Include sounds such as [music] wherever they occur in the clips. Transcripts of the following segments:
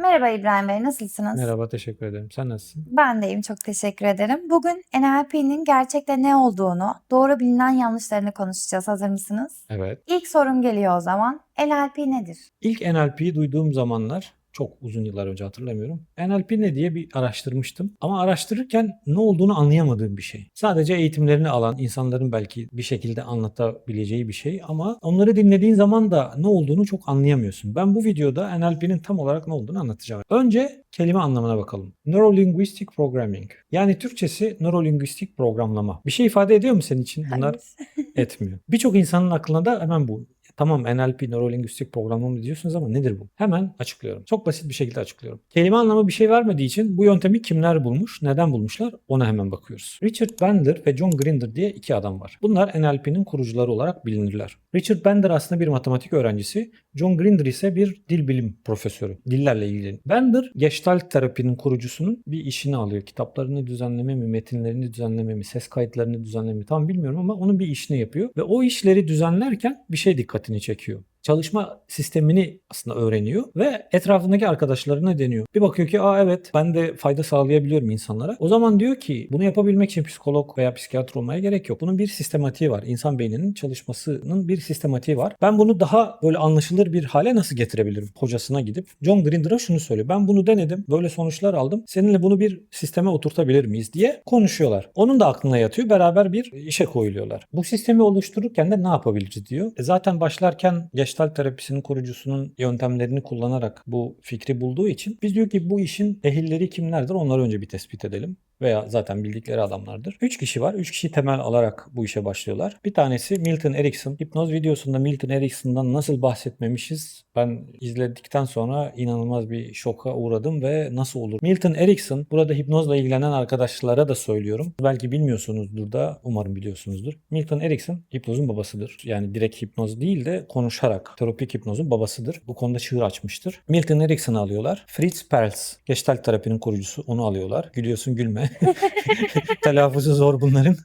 Merhaba İbrahim Bey, nasılsınız? Merhaba, teşekkür ederim. Sen nasılsın? Ben de iyiyim, çok teşekkür ederim. Bugün NLP'nin gerçekte ne olduğunu, doğru bilinen yanlışlarını konuşacağız. Hazır mısınız? Evet. İlk sorum geliyor o zaman. NLP nedir? İlk NLP'yi duyduğum zamanlar çok uzun yıllar önce hatırlamıyorum. NLP ne diye bir araştırmıştım. Ama araştırırken ne olduğunu anlayamadığım bir şey. Sadece eğitimlerini alan insanların belki bir şekilde anlatabileceği bir şey ama onları dinlediğin zaman da ne olduğunu çok anlayamıyorsun. Ben bu videoda NLP'nin tam olarak ne olduğunu anlatacağım. Önce kelime anlamına bakalım. Neurolinguistic Programming. Yani Türkçesi nörolinguistik programlama. Bir şey ifade ediyor mu senin için? Bunlar Hayır. [laughs] etmiyor. Birçok insanın aklına da hemen bu. Tamam NLP, nörolinguistik programlama diyorsunuz ama nedir bu? Hemen açıklıyorum. Çok basit bir şekilde açıklıyorum. Kelime anlamı bir şey vermediği için bu yöntemi kimler bulmuş, neden bulmuşlar ona hemen bakıyoruz. Richard Bandler ve John Grinder diye iki adam var. Bunlar NLP'nin kurucuları olarak bilinirler. Richard Bandler aslında bir matematik öğrencisi, John Grinder ise bir dil bilim profesörü. Dillerle ilgili. Bandler, Gestalt terapinin kurucusunun bir işini alıyor. Kitaplarını düzenleme mi, metinlerini düzenleme mi, ses kayıtlarını düzenleme mi tam bilmiyorum ama onun bir işini yapıyor. Ve o işleri düzenlerken bir şey dikkatini çekiyor çalışma sistemini aslında öğreniyor ve etrafındaki arkadaşlarına deniyor. Bir bakıyor ki aa evet ben de fayda sağlayabiliyorum insanlara. O zaman diyor ki bunu yapabilmek için psikolog veya psikiyatr olmaya gerek yok. Bunun bir sistematiği var. İnsan beyninin çalışmasının bir sistematiği var. Ben bunu daha böyle anlaşılır bir hale nasıl getirebilirim? Hocasına gidip John Grinder'a şunu söylüyor. Ben bunu denedim. Böyle sonuçlar aldım. Seninle bunu bir sisteme oturtabilir miyiz diye konuşuyorlar. Onun da aklına yatıyor. Beraber bir işe koyuluyorlar. Bu sistemi oluştururken de ne yapabiliriz diyor. E zaten başlarken Gestalt terapisinin kurucusunun yöntemlerini kullanarak bu fikri bulduğu için biz diyor ki bu işin ehilleri kimlerdir? Onları önce bir tespit edelim veya zaten bildikleri adamlardır. 3 kişi var. 3 kişi temel alarak bu işe başlıyorlar. Bir tanesi Milton Erickson. Hipnoz videosunda Milton Erickson'dan nasıl bahsetmemişiz ben izledikten sonra inanılmaz bir şoka uğradım ve nasıl olur? Milton Erickson burada hipnozla ilgilenen arkadaşlara da söylüyorum. Belki bilmiyorsunuzdur da umarım biliyorsunuzdur. Milton Erickson hipnozun babasıdır. Yani direkt hipnoz değil de konuşarak terapik hipnozun babasıdır. Bu konuda çığır açmıştır. Milton Erickson'ı alıyorlar. Fritz Perls, Gestalt terapinin kurucusu onu alıyorlar. Gülüyorsun gülme. [laughs] Telaffuzu zor bunların.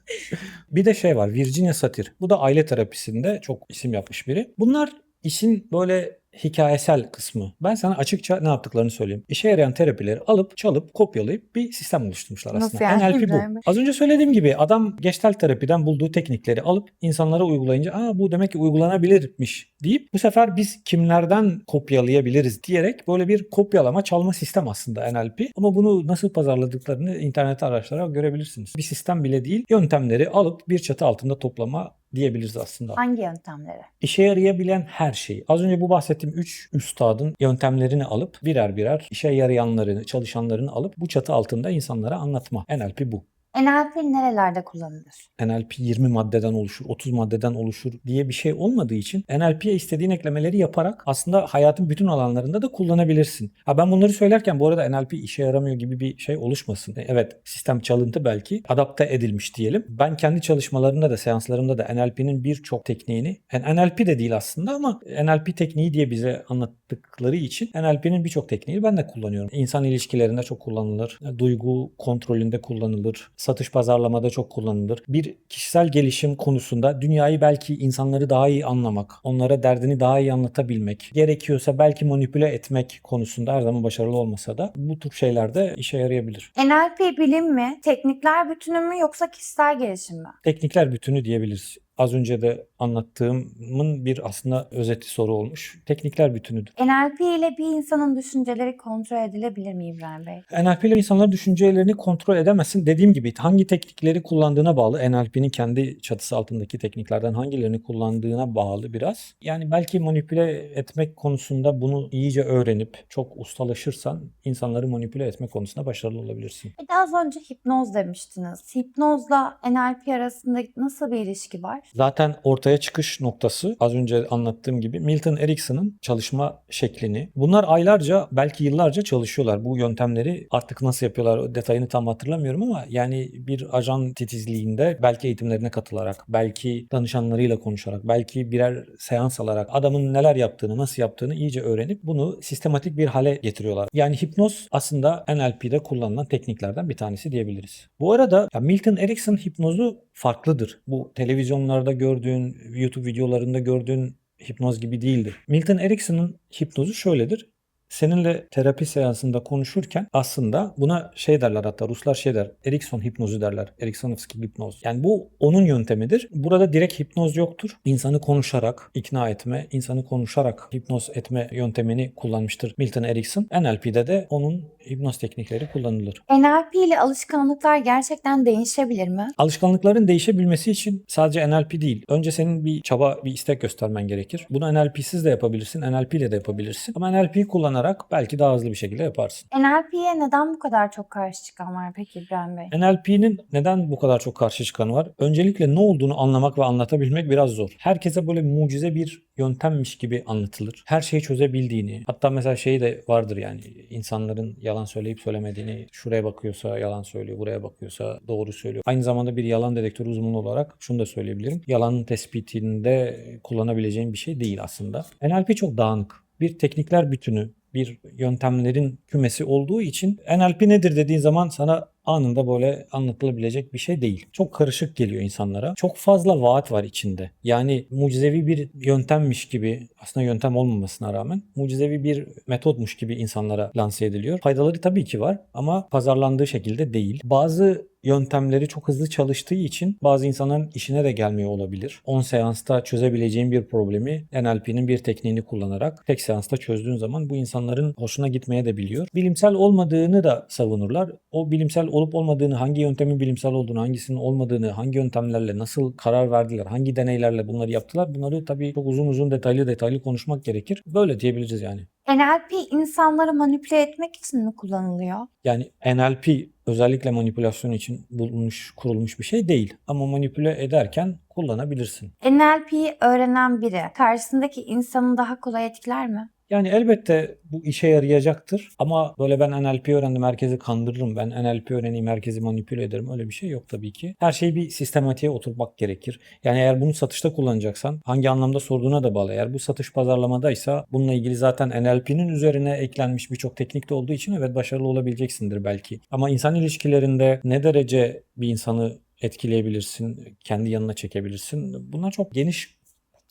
Bir de şey var Virginia Satir. Bu da aile terapisinde çok isim yapmış biri. Bunlar işin böyle hikayesel kısmı. Ben sana açıkça ne yaptıklarını söyleyeyim. İşe yarayan terapileri alıp çalıp kopyalayıp bir sistem oluşturmuşlar aslında. Nasıl yani? NLP bu. Az önce söylediğim gibi adam Gestalt terapiden bulduğu teknikleri alıp insanlara uygulayınca aa bu demek ki uygulanabilirmiş deyip bu sefer biz kimlerden kopyalayabiliriz diyerek böyle bir kopyalama çalma sistem aslında NLP. Ama bunu nasıl pazarladıklarını internette araştırarak görebilirsiniz. Bir sistem bile değil yöntemleri alıp bir çatı altında toplama diyebiliriz aslında. Hangi yöntemleri? İşe yarayabilen her şeyi. Az önce bu bahsettiğim 3 üstadın yöntemlerini alıp birer birer işe yarayanlarını, çalışanlarını alıp bu çatı altında insanlara anlatma. NLP bu. NLP nerelerde kullanılır? NLP 20 maddeden oluşur, 30 maddeden oluşur diye bir şey olmadığı için NLP'ye istediğin eklemeleri yaparak aslında hayatın bütün alanlarında da kullanabilirsin. Ha ben bunları söylerken bu arada NLP işe yaramıyor gibi bir şey oluşmasın. E, Evet sistem çalıntı belki adapte edilmiş diyelim. Ben kendi çalışmalarımda da seanslarımda da NLP'nin birçok tekniğini NLP de değil aslında ama NLP tekniği diye bize anlattıkları için NLP'nin birçok tekniğini ben de kullanıyorum. İnsan ilişkilerinde çok kullanılır. Duygu kontrolünde kullanılır. Satış pazarlamada çok kullanılır. Bir kişisel gelişim konusunda dünyayı belki insanları daha iyi anlamak, onlara derdini daha iyi anlatabilmek, gerekiyorsa belki manipüle etmek konusunda her zaman başarılı olmasa da bu tür şeylerde işe yarayabilir. NLP bilim mi, teknikler bütünü mü yoksa kişisel gelişim mi? Teknikler bütünü diyebiliriz. Az önce de anlattığımın bir aslında özeti soru olmuş. Teknikler bütünüdür. NLP ile bir insanın düşünceleri kontrol edilebilir mi İbrahim Bey? NLP ile insanların düşüncelerini kontrol edemezsin. Dediğim gibi hangi teknikleri kullandığına bağlı. NLP'nin kendi çatısı altındaki tekniklerden hangilerini kullandığına bağlı biraz. Yani belki manipüle etmek konusunda bunu iyice öğrenip çok ustalaşırsan insanları manipüle etme konusunda başarılı olabilirsin. Bir de az önce hipnoz demiştiniz. Hipnozla NLP arasında nasıl bir ilişki var? Zaten ortaya çıkış noktası az önce anlattığım gibi Milton Erickson'ın çalışma şeklini. Bunlar aylarca belki yıllarca çalışıyorlar. Bu yöntemleri artık nasıl yapıyorlar detayını tam hatırlamıyorum ama yani bir ajan titizliğinde belki eğitimlerine katılarak, belki danışanlarıyla konuşarak, belki birer seans alarak adamın neler yaptığını, nasıl yaptığını iyice öğrenip bunu sistematik bir hale getiriyorlar. Yani hipnoz aslında NLP'de kullanılan tekniklerden bir tanesi diyebiliriz. Bu arada Milton Erickson hipnozu farklıdır. Bu televizyonlarda gördüğün, YouTube videolarında gördüğün hipnoz gibi değildir. Milton Erickson'ın hipnozu şöyledir. Seninle terapi seansında konuşurken aslında buna şey derler hatta Ruslar şey der. Erikson hipnozu derler. Eriksonovski hipnoz. Yani bu onun yöntemidir. Burada direkt hipnoz yoktur. İnsanı konuşarak ikna etme, insanı konuşarak hipnoz etme yöntemini kullanmıştır Milton Erickson. NLP'de de onun hipnoz teknikleri kullanılır. NLP ile alışkanlıklar gerçekten değişebilir mi? Alışkanlıkların değişebilmesi için sadece NLP değil. Önce senin bir çaba, bir istek göstermen gerekir. Bunu NLP'siz de yapabilirsin, NLP ile de yapabilirsin. Ama NLP'yi kullanarak belki daha hızlı bir şekilde yaparsın. NLP'ye neden bu kadar çok karşı çıkan var peki İbrahim Bey? NLP'nin neden bu kadar çok karşı çıkanı var? Öncelikle ne olduğunu anlamak ve anlatabilmek biraz zor. Herkese böyle mucize bir yöntemmiş gibi anlatılır. Her şeyi çözebildiğini, hatta mesela şey de vardır yani insanların yalan söyleyip söylemediğini, şuraya bakıyorsa yalan söylüyor, buraya bakıyorsa doğru söylüyor. Aynı zamanda bir yalan dedektörü uzmanı olarak şunu da söyleyebilirim. Yalanın tespitinde kullanabileceğim bir şey değil aslında. NLP çok dağınık. Bir teknikler bütünü, bir yöntemlerin kümesi olduğu için NLP nedir dediğin zaman sana anında böyle anlatılabilecek bir şey değil. Çok karışık geliyor insanlara. Çok fazla vaat var içinde. Yani mucizevi bir yöntemmiş gibi aslında yöntem olmamasına rağmen mucizevi bir metotmuş gibi insanlara lanse ediliyor. Faydaları tabii ki var ama pazarlandığı şekilde değil. Bazı yöntemleri çok hızlı çalıştığı için bazı insanların işine de gelmiyor olabilir. 10 seansta çözebileceğin bir problemi NLP'nin bir tekniğini kullanarak tek seansta çözdüğün zaman bu insanların hoşuna gitmeye de biliyor. Bilimsel olmadığını da savunurlar. O bilimsel olup olmadığını, hangi yöntemin bilimsel olduğunu, hangisinin olmadığını, hangi yöntemlerle nasıl karar verdiler, hangi deneylerle bunları yaptılar. Bunları tabii çok uzun uzun detaylı detaylı konuşmak gerekir. Böyle diyebiliriz yani. NLP insanları manipüle etmek için mi kullanılıyor? Yani NLP özellikle manipülasyon için bulunmuş, kurulmuş bir şey değil. Ama manipüle ederken kullanabilirsin. NLP'yi öğrenen biri karşısındaki insanı daha kolay etkiler mi? Yani elbette bu işe yarayacaktır ama böyle ben NLP öğrendim herkesi kandırırım ben NLP öğreneyim herkesi manipüle ederim öyle bir şey yok tabii ki. Her şeyi bir sistematiğe oturtmak gerekir. Yani eğer bunu satışta kullanacaksan hangi anlamda sorduğuna da bağlı. Eğer bu satış pazarlamadaysa bununla ilgili zaten NLP'nin üzerine eklenmiş birçok teknik de olduğu için evet başarılı olabileceksindir belki. Ama insan ilişkilerinde ne derece bir insanı etkileyebilirsin, kendi yanına çekebilirsin. Bunlar çok geniş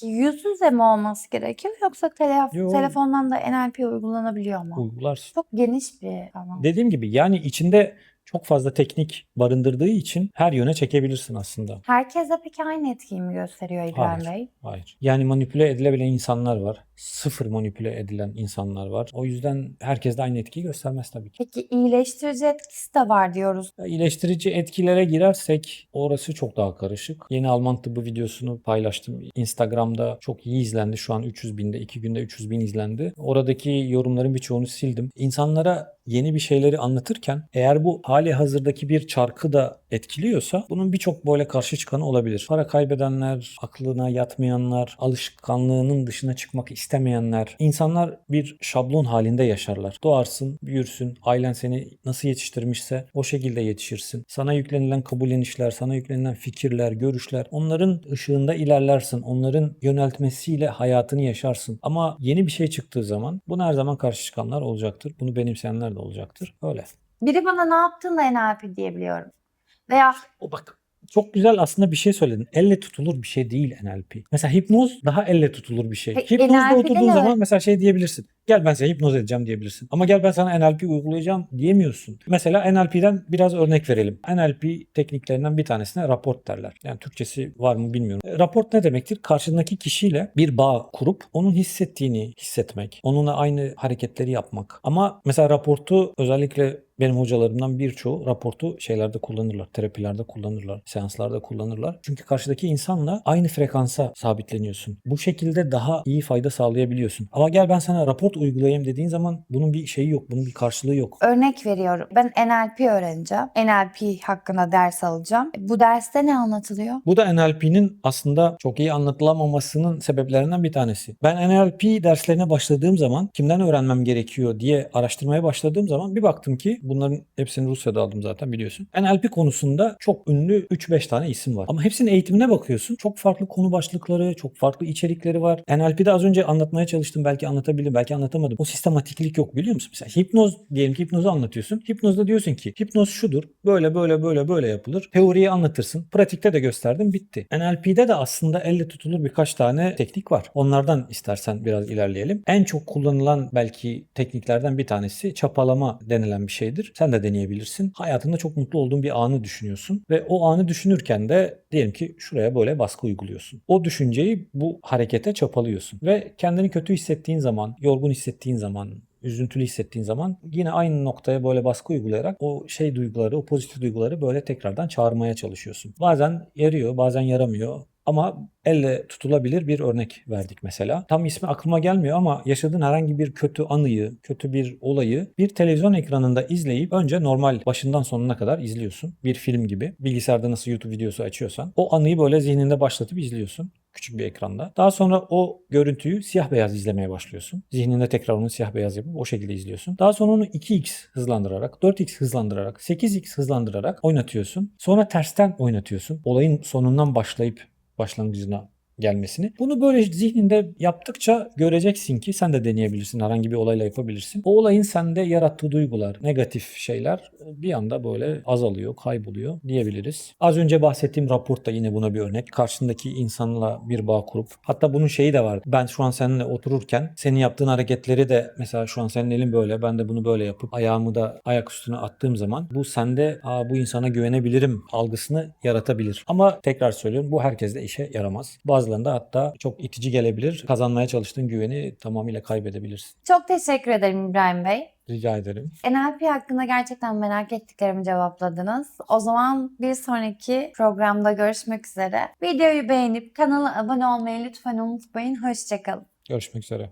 Yüz yüze mi olması gerekiyor yoksa tele- Yo. telefondan da NLP uygulanabiliyor mu? uygularsın. Çok geniş bir tamam. Dediğim gibi yani içinde çok fazla teknik barındırdığı için her yöne çekebilirsin aslında. Herkese peki aynı etkiyi mi gösteriyor İbrahim Hayır. Bey? Hayır. Yani manipüle edilebilen insanlar var. Sıfır manipüle edilen insanlar var. O yüzden herkes de aynı etkiyi göstermez tabii ki. Peki iyileştirici etkisi de var diyoruz. Ya, İyileştirici etkilere girersek orası çok daha karışık. Yeni Alman tıbbı videosunu paylaştım. Instagram'da çok iyi izlendi. Şu an 300 binde, 2 günde 300 bin izlendi. Oradaki yorumların birçoğunu sildim. İnsanlara yeni bir şeyleri anlatırken eğer bu hali hazırdaki bir çarkı da etkiliyorsa bunun birçok böyle karşı çıkanı olabilir. Para kaybedenler, aklına yatmayanlar, alışkanlığının dışına çıkmak istemeyenler. İnsanlar bir şablon halinde yaşarlar. Doğarsın, büyürsün, ailen seni nasıl yetiştirmişse o şekilde yetişirsin. Sana yüklenilen kabullenişler, sana yüklenilen fikirler, görüşler onların ışığında ilerlersin. Onların yöneltmesiyle hayatını yaşarsın. Ama yeni bir şey çıktığı zaman buna her zaman karşı çıkanlar olacaktır. Bunu benimseyenler de olacaktır. Öyle. Biri bana ne yaptığında NLP diyebiliyorum. Veya O bak çok güzel aslında bir şey söyledin. Elle tutulur bir şey değil NLP. Mesela hipnoz daha elle tutulur bir şey. Peki, Hipnozda NLP'de oturduğun ne? zaman mesela şey diyebilirsin. Gel ben seni hipnoz edeceğim diyebilirsin. Ama gel ben sana NLP uygulayacağım diyemiyorsun. Mesela NLP'den biraz örnek verelim. NLP tekniklerinden bir tanesine raport derler. Yani Türkçesi var mı bilmiyorum. E, Raport ne demektir? Karşındaki kişiyle bir bağ kurup onun hissettiğini hissetmek. Onunla aynı hareketleri yapmak. Ama mesela raportu özellikle benim hocalarımdan birçoğu raportu şeylerde kullanırlar. Terapilerde kullanırlar. Seanslarda kullanırlar. Çünkü karşıdaki insanla aynı frekansa sabitleniyorsun. Bu şekilde daha iyi fayda sağlayabiliyorsun. Ama gel ben sana raport uygulayayım dediğin zaman bunun bir şeyi yok. Bunun bir karşılığı yok. örnek veriyorum. Ben NLP öğreneceğim. NLP hakkında ders alacağım. Bu derste ne anlatılıyor? Bu da NLP'nin aslında çok iyi anlatılamamasının sebeplerinden bir tanesi. Ben NLP derslerine başladığım zaman kimden öğrenmem gerekiyor diye araştırmaya başladığım zaman bir baktım ki bunların hepsini Rusya'da aldım zaten biliyorsun. NLP konusunda çok ünlü 3-5 tane isim var. Ama hepsinin eğitimine bakıyorsun. Çok farklı konu başlıkları, çok farklı içerikleri var. NLP'de az önce anlatmaya çalıştım. Belki anlatabildim, belki anlatamadım. O sistematiklik yok biliyor musun? Mesela hipnoz diyelim ki hipnozu anlatıyorsun. Hipnozda diyorsun ki hipnoz şudur. Böyle böyle böyle böyle yapılır. Teoriyi anlatırsın. Pratikte de gösterdim bitti. NLP'de de aslında elle tutulur birkaç tane teknik var. Onlardan istersen biraz ilerleyelim. En çok kullanılan belki tekniklerden bir tanesi çapalama denilen bir şeydir. Sen de deneyebilirsin. Hayatında çok mutlu olduğun bir anı düşünüyorsun ve o anı düşünürken de diyelim ki şuraya böyle baskı uyguluyorsun. O düşünceyi bu harekete çapalıyorsun ve kendini kötü hissettiğin zaman, yorgun hissettiğin zaman, üzüntülü hissettiğin zaman yine aynı noktaya böyle baskı uygulayarak o şey duyguları, o pozitif duyguları böyle tekrardan çağırmaya çalışıyorsun. Bazen yarıyor, bazen yaramıyor. Ama elle tutulabilir bir örnek verdik mesela. Tam ismi aklıma gelmiyor ama yaşadığın herhangi bir kötü anıyı, kötü bir olayı bir televizyon ekranında izleyip önce normal başından sonuna kadar izliyorsun. Bir film gibi. Bilgisayarda nasıl YouTube videosu açıyorsan. O anıyı böyle zihninde başlatıp izliyorsun küçük bir ekranda. Daha sonra o görüntüyü siyah beyaz izlemeye başlıyorsun. Zihninde tekrar onu siyah beyaz yapıp o şekilde izliyorsun. Daha sonra onu 2x hızlandırarak, 4x hızlandırarak, 8x hızlandırarak oynatıyorsun. Sonra tersten oynatıyorsun. Olayın sonundan başlayıp başlangıcına gelmesini. Bunu böyle zihninde yaptıkça göreceksin ki sen de deneyebilirsin. Herhangi bir olayla yapabilirsin. O olayın sende yarattığı duygular, negatif şeyler bir anda böyle azalıyor, kayboluyor diyebiliriz. Az önce bahsettiğim raport da yine buna bir örnek. Karşındaki insanla bir bağ kurup hatta bunun şeyi de var. Ben şu an seninle otururken senin yaptığın hareketleri de mesela şu an senin elin böyle ben de bunu böyle yapıp ayağımı da ayak üstüne attığım zaman bu sende Aa, bu insana güvenebilirim algısını yaratabilir. Ama tekrar söylüyorum bu herkeste işe yaramaz. Bazılarında hatta çok itici gelebilir. Kazanmaya çalıştığın güveni tamamıyla kaybedebilirsin. Çok teşekkür ederim İbrahim Bey. Rica ederim. NLP hakkında gerçekten merak ettiklerimi cevapladınız. O zaman bir sonraki programda görüşmek üzere. Videoyu beğenip kanala abone olmayı lütfen unutmayın. Hoşçakalın. Görüşmek üzere.